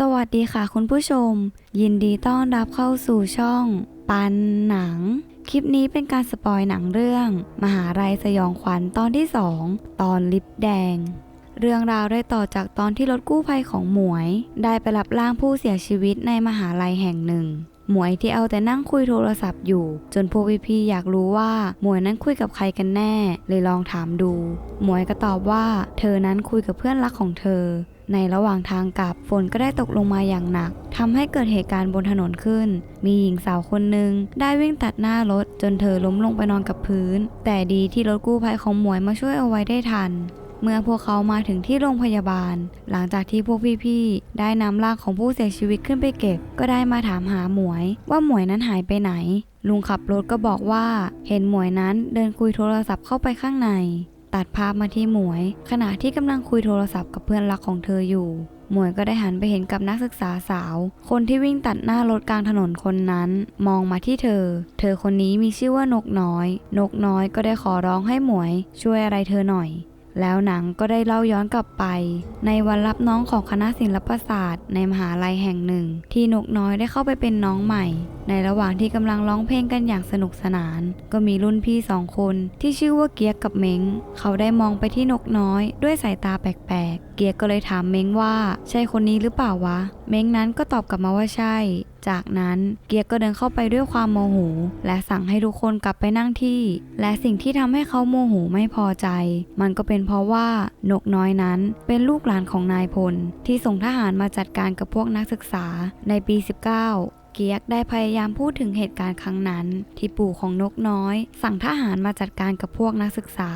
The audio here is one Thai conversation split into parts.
สวัสดีค่ะคุณผู้ชม ยินดีต้อนรับเข้าสู่ช่อง ปันหนัง คลิปนี้เป็นการสปอยหนังเรื่อง มหาลัยสยองขวัญตอนที่ 2 ตอนลิปแดง เรื่องราวได้ต่อจากตอนที่รถกู้ภัยของหมวย ได้ไปรับร่างผู้เสียชีวิตในมหาลัยแห่งหนึ่ง หมวยที่เอาแต่นั่งคุยโทรศัพท์อยู่ จนพวกพี่ๆอยากรู้ว่า หมวยนั้นคุยกับใครกันแน่ เลยลองถามดู หมวยก็ตอบว่า เธอนั้นคุยกับเพื่อนรักของเธอ ในระหว่างทางกลับฝนก็ได้ตกลงมาอย่างหนักทำให้เกิดเหตุการณ์บนถนนขึ้น มีหญิงสาวคนหนึ่งได้วิ่งตัดหน้ารถจนเธอล้มลงไปนอนกับพื้น แต่ดีที่รถกู้ภัยของหมวยมาช่วยเอาไว้ได้ทัน เมื่อพวกเขามาถึงที่โรงพยาบาล หลังจากที่พวกพี่ๆได้นำร่างของผู้เสียชีวิตขึ้นไปเก็บ ก็ได้มาถามหาหมวย ว่าหมวยนั้นหายไปไหน ลุงขับรถก็บอกว่า เห็นหมวยนั้นเดินคุยโทรศัพท์เข้าไปข้างใน ตัดภาพมาที่หมวย ขณะที่กำลังคุยโทรศัพท์กับเพื่อนรักของเธออยู่ หมวยก็ได้หันไปเห็นกับนักศึกษาสาว คนที่วิ่งตัดหน้ารถกลางถนนคนนั้น มองมาที่เธอ เธอคนนี้มีชื่อว่านกน้อย นกน้อยก็ได้ขอร้องให้หมวย ช่วยอะไรเธอหน่อยแล้วหนังก็ได้เล่าย้อนกลับไป ในวันรับน้องของคณะศิลปศาสตร์ ในมหาลัยแห่งหนึ่ง ที่นกน้อยได้เข้าไปเป็นน้องใหม่ ในระหว่างที่กำลังร้องเพลงกันอย่างสนุกสนาน ก็มีรุ่นพี่สองคนที่ชื่อว่าเกียกกับเม้ง เขาได้มองไปที่นกน้อยด้วยสายตาแปลกๆ เกียกก็เลยถามเม้งว่า ใช่คนนี้หรือเปล่าวะ เม้งนั้นก็ตอบกลับมาว่าใช่ จากนั้นเกียกก็เดินเข้าไปด้วยความโมโห และสั่งให้ทุกคนกลับไปนั่งที่ และสิ่งที่ทำให้เขาโมโหไม่พอใจ มันก็เป็นเพราะว่านกน้อยนั้นเป็นลูกหลานของนายพล ที่ส่งทหารมาจัดการกับพวกนักศึกษาในปี 19 เกียกได้พยายามพูดถึงเหตุการณ์ครั้งนั้น ที่ปู่ของนกน้อย สั่งทหารมาจัดการกับพวกนักศึกษา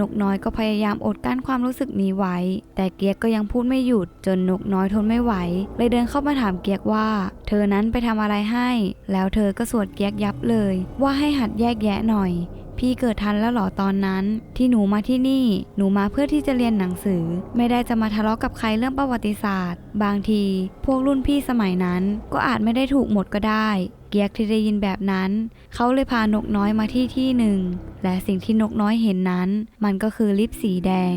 นกน้อยก็พยายามอดกั้นความรู้สึกนี้ไว้ แต่เกียกก็ยังพูดไม่หยุด จนนกน้อยทนไม่ไหว เลยเดินเข้ามาถามเกียกว่า เธอนั้นไปทำอะไรให้ แล้วเธอก็สวดเกียกยับเลย ว่าให้หัดแยกแยะหน่อย พี่เกิดทันแล้วหรอตอนนั้น ที่หนูมาที่นี่ หนูมาเพื่อที่จะเรียนหนังสือ ไม่ได้จะมาทะเลาะกับใครเรื่องประวัติศาสตร์ บางที พวกรุ่นพี่สมัยนั้นก็อาจไม่ได้ถูกหมดก็ได้ เกียกที่ได้ยินแบบนั้น เขาเลยพานกน้อยมาที่ที่หนึ่ง และสิ่งที่นกน้อยเห็นนั้น มันก็คือลิปสีแดง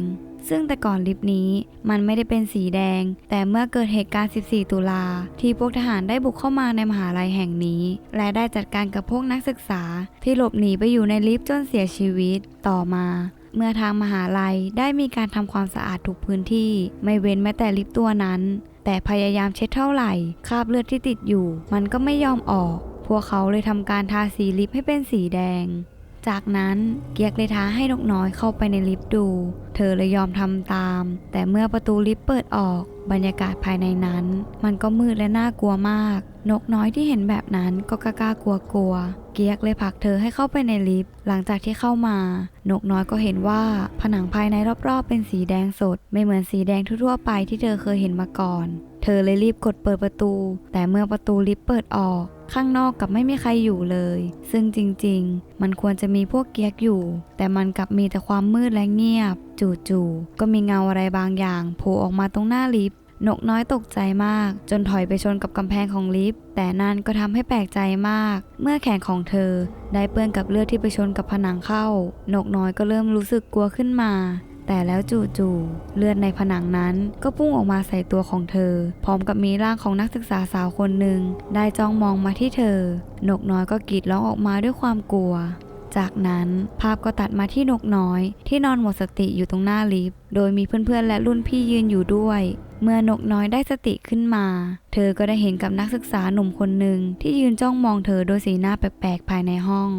ซึ่งแต่ก่อนลิฟต์นี้มันไม่ได้เป็นสีแดง แต่เมื่อเกิดเหตุการณ์ 14 ตุลา ที่พวกทหารได้บุกเข้ามาในมหาลัยแห่งนี้ และได้จัดการกับพวกนักศึกษา ที่หลบหนีไปอยู่ในลิฟต์จนเสียชีวิตต่อมาเมื่อทางมหาลัยได้มีการทำความสะอาดทุกพื้นที่ ไม่เว้นแม้แต่ลิฟต์ตัวนั้น แต่พยายามเช็ดเท่าไหร่คราบเลือดที่ติดอยู่ มันก็ไม่ยอมออก พวกเขาเลยทำการทาสีลิฟต์ให้เป็นสีแดง จากนั้นเกียกเลยท้าให้นกน้อยเข้าไปในลิฟต์ดู เธอเลยยอมทำตาม แต่เมื่อประตูลิฟต์เปิดออก บรรยากาศภายในนั้น มันก็มืดและน่ากลัวมาก นกน้อยที่เห็นแบบนั้นก็กล้ากลัวกลัว เกียกเลยผลักเธอให้เข้าไปในลิฟต์ หลังจากที่เข้ามา นกน้อยก็เห็นว่าผนังภายในรอบๆ เป็นสีแดงสด ไม่เหมือนสีแดงทั่วๆไปที่เธอเคยเห็นมาก่อน เธอเลยรีบกดเปิดประตู แต่เมื่อประตูลิฟต์เปิดออก ข้างนอกกับไม่มีใครอยู่เลย ซึ่งจริงๆ มันควรจะมีพวกเกียกอยู่ แต่มันกลับมีแต่ความมืดและเงียบ จู่ๆ ก็มีเงาอะไรบางอย่างโผล่ออกมาตรงหน้าลิฟต์ นกน้อยตกใจมาก จนถอยไปชนกับกำแพงของลิฟต์ แต่นั่นก็ทำให้แปลกใจมาก เมื่อแขนของเธอ ได้เปื้อนกับเลือดที่ไปชนกับผนังเข้า นกน้อยก็เริ่มรู้สึกกลัวขึ้นมา แต่แล้วจู่ๆเลือดในผนังนั้นก็พุ่งออกมาใส่ตัวของเธอ พร้อมกับมีร่างของนักศึกษาสาวคนหนึ่งได้จ้องมองมาที่เธอ นกน้อยก็กรีดร้องออกมาด้วยความกลัวจากนั้นภาพก็ตัดมาที่นกน้อย ที่นอนหมดสติอยู่ตรงหน้าลิฟต์โดยมีเพื่อนๆและรุ่นพี่ยืนอยู่ด้วย เมื่อนกน้อยได้สติขึ้นมา เธอก็ได้เห็นกับนักศึกษาหนุ่มคนหนึ่งที่ยืนจ้องมองเธอโดยสีหน้าแปลกๆภายในห้อง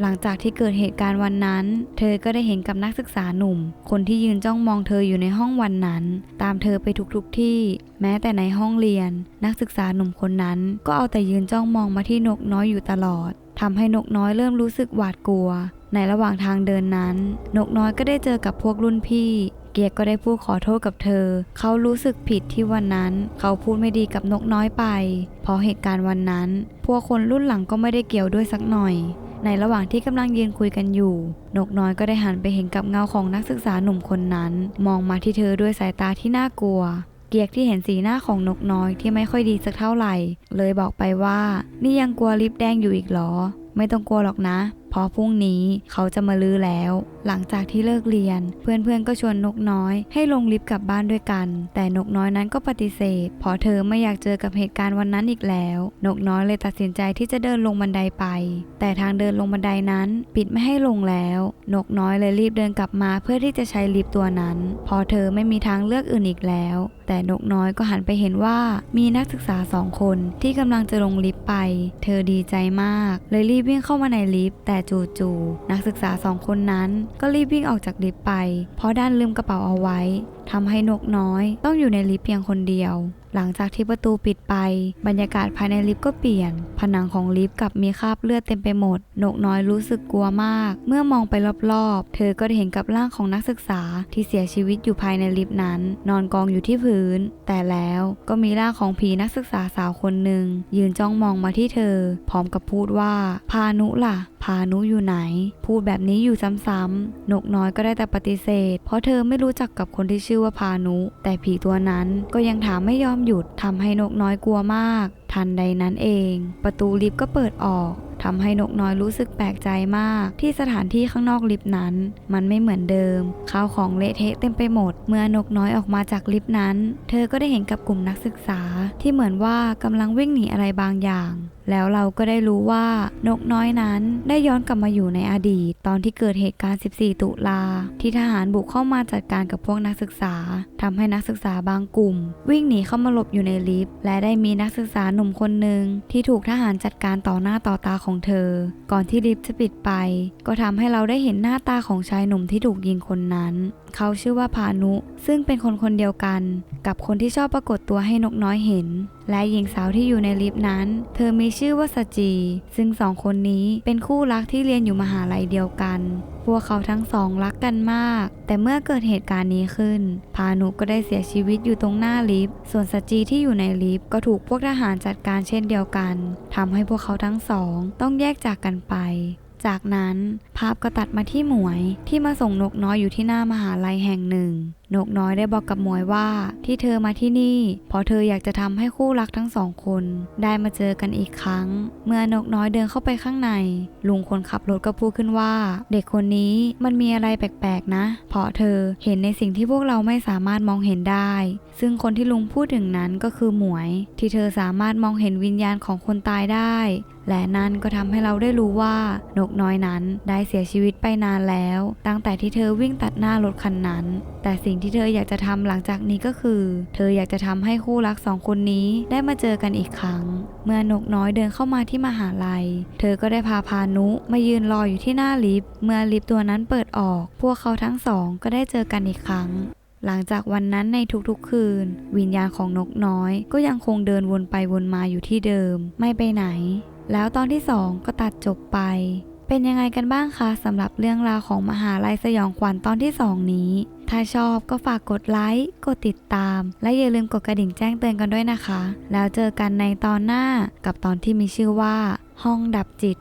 หลังจากที่เกิดเหตุการณ์วันนั้น เธอก็ได้เห็นกับนักศึกษาหนุ่ม คนที่ยืนจ้องมองเธออยู่ในห้องวันนั้น ตามเธอไปทุกๆที่ แม้แต่ในห้องเรียน นักศึกษาหนุ่มคนนั้น ก็เอาแต่ยืนจ้องมองมาที่นกน้อยอยู่ตลอดทำให้นกน้อยเริ่มรู้สึกหวาดกลัว ในระหว่างทางเดินนั้น นกน้อยก็ได้เจอกับพวกรุ่นพี่ เกียกก็ได้พูดขอโทษกับเธอ เขารู้สึกผิดที่วันนั้น เขาพูดไม่ดีกับนกน้อยไป เพราะเหตุการณ์วันนั้น พวกคนรุ่นหลังก็ไม่ได้เกี่ยวด้วยสักหน่อย ในระหว่างที่กำลังยืนคุยกันอยู่ นกน้อยก็ได้หันไปเห็นกับเงาของนักศึกษาหนุ่มคนนั้น มองมาที่เธอด้วยสายตาที่น่ากลัว เกียกที่เห็นสีหน้าของนกน้อยที่ไม่ค่อยดีสักเท่าไหร่ เลยบอกไปว่า นี่ยังกลัวลิฟแดงอยู่อีกเหรอ ไม่ต้องกลัวหรอกนะ เพราะพรุ่งนี้เขาจะมาลื้อแล้ว หลังจากที่เลิกเรียน เพื่อนๆก็ชวนนกน้อย ให้ลงลิฟต์กลับบ้านด้วยกัน แต่นกน้อยนั้นก็ปฏิเสธเพราะเธอไม่อยากเจอกับเหตุการณ์วันนั้นอีกแล้ว นกน้อยเลยตัดสินใจที่จะเดินลงบันไดไป แต่ทางเดินลงบันไดนั้น ปิดไม่ให้ลงแล้ว นกน้อยเลยรีบเดินกลับมาเพื่อที่จะใช้ลิฟต์ตัวนั้น พอเธอไม่มีทางเลือกอื่นอีกแล้ว แต่นกน้อยก็หันไปเห็นว่ามีนักศึกษาสองคนที่กำลังจะลงลิฟต์ไป เธอดีใจมาก เลยรีบวิ่งเข้ามาในลิฟต์แต่จู่ๆนักศึกษาสองคนนั้นก็รีบวิ่งออกจากลิฟต์ไป เพราะด้านลืมกระเป๋าเอาไว้ทำให้นกน้อย ต้องอยู่ในลิฟต์เพียงคนเดียว หลังจากที่ประตูปิดไป บรรยากาศภายในลิฟต์ก็เปลี่ยน ผนังของลิฟต์กลับมีคราบเลือดเต็มไปหมด นกน้อยรู้สึกกลัวมาก เมื่อมองไปรอบๆ เธอก็ได้เห็นกับร่างของนักศึกษาที่เสียชีวิตอยู่ภายในลิฟต์นั้น นอนกองอยู่ที่พื้น แต่แล้วก็มีร่างของผีนักศึกษาสาวคนหนึ่งยืนจ้องมองมาที่เธอ พร้อมกับพูดว่าพานุล่ะ พานุอยู่ไหน พูดแบบนี้อยู่ซ้ำๆนกน้อยก็ได้แต่ปฏิเสธ เพราะเธอไม่รู้จักกับคนที่ชื่อว่าพานุ แต่ผีตัวนั้นก็ยังถามไม่ยอมหยุดทำให้นกน้อยกลัวมาก ทันใดนั้นเอง ประตูลิฟต์ก็เปิดออกทำให้นกน้อยรู้สึกแปลกใจมาก ที่สถานที่ข้างนอกลิฟต์นั้น มันไม่เหมือนเดิมข้าวของเละเทะเต็มไปหมด เมื่อนกน้อยออกมาจากลิฟต์นั้น เธอก็ได้เห็นกับกลุ่มนักศึกษาที่เหมือนว่ากำลังวิ่งหนีอะไรบางอย่าง แล้วเราก็ได้รู้ว่านกน้อยนั้นได้ย้อนกลับมาอยู่ในอดีต ตอนที่เกิดเหตุการณ์ 14 ตุลา ที่ทหารบุกเข้ามาจัดการกับพวกนักศึกษาทำให้นักศึกษาบางกลุ่ม วิ่งหนีเข้ามาหลบอยู่ในลิฟต์และได้มีนักศึกษาหนุ่มคนหนึ่งที่ถูกทหารจัดการต่อหน้าต่อตาของเธอ ก่อนที่ลิฟต์จะปิดไป ก็ทำให้เราได้เห็นหน้าตาของชายหนุ่มที่ถูกยิงคนนั้น เขาชื่อว่าพานุ ซึ่งเป็นคนคนเดียวกัน กับคนที่ชอบปรากฏตัวให้นกน้อยเห็น และหญิงสาวที่อยู่ในลิฟต์นั้น เธอมีชื่อว่าสจี ซึ่งสองคนนี้เป็นคู่รักที่เรียนอยู่มหาลัยเดียวกัน พวกเขาทั้งสองรักกันมาก แต่เมื่อเกิดเหตุการณ์นี้ขึ้น พานุก็ได้เสียชีวิตอยู่ตรงหน้าลิฟต์ ส่วนสจีที่อยู่ในลิฟต์ก็ถูกพวกทหารจัดการเช่นเดียวกันทำให้พวกเขาทั้งสองต้องแยกจากกันไป จากนั้นภาพก็ตัดมาที่หมวยที่มาส่งนกน้อยอยู่ที่หน้ามหาลัยแห่งหนึ่ง นกน้อยได้บอกกับหมวยว่าที่เธอมาที่นี่เพราะเธออยากจะทำให้คู่รักทั้งสองคน ได้มาเจอกันอีกครั้ง เมื่อนกน้อยเดินเข้าไปข้างใน ลุงคนขับรถก็พูดขึ้นว่า เด็กคนนี้มันมีอะไรแปลกๆนะ เพราะเธอเห็นในสิ่งที่พวกเราไม่สามารถมองเห็นได้ ซึ่งคนที่ลุงพูดถึงนั้นก็คือหมวย ที่เธอสามารถมองเห็นวิญญาณของคนตายได้ และนั่นก็ทำให้เราได้รู้ว่านกน้อยนั้นได้เสียชีวิตไปนานแล้ว ตั้งแต่ที่เธอวิ่งตัดหน้ารถคันนั้น แต่สิ่งที่เธออยากจะทำหลังจากนี้ก็คือ เธออยากจะทำให้คู่รักสองคนนี้ได้มาเจอกันอีกครั้ง เมื่อนกน้อยเดินเข้ามาที่มหาลัย เธอก็ได้พาพานุมายืนรออยู่ที่หน้าลิฟต์เมื่อลิฟต์ตัวนั้นเปิดออก พวกเขาทั้งสองก็ได้เจอกันอีกครั้งหลังจากวันนั้นในทุกๆคืน วิญญาณของนกน้อย ก็ยังคงเดินวนไปวนมาอยู่ที่เดิม ไม่ไปไหน แล้วตอนที่สองก็ตัดจบไป เป็นยังไงกันบ้างคะสำหรับเรื่องราวของมหาลัยสยองขวัญตอนที่ 2 นี้ ถ้าชอบก็ฝากกดไลค์กดติดตาม และอย่าลืมกดกระดิ่งแจ้งเตือนกันด้วยนะคะ แล้วเจอกันในตอนหน้ากับตอนที่มีชื่อว่า ห้องดับจิต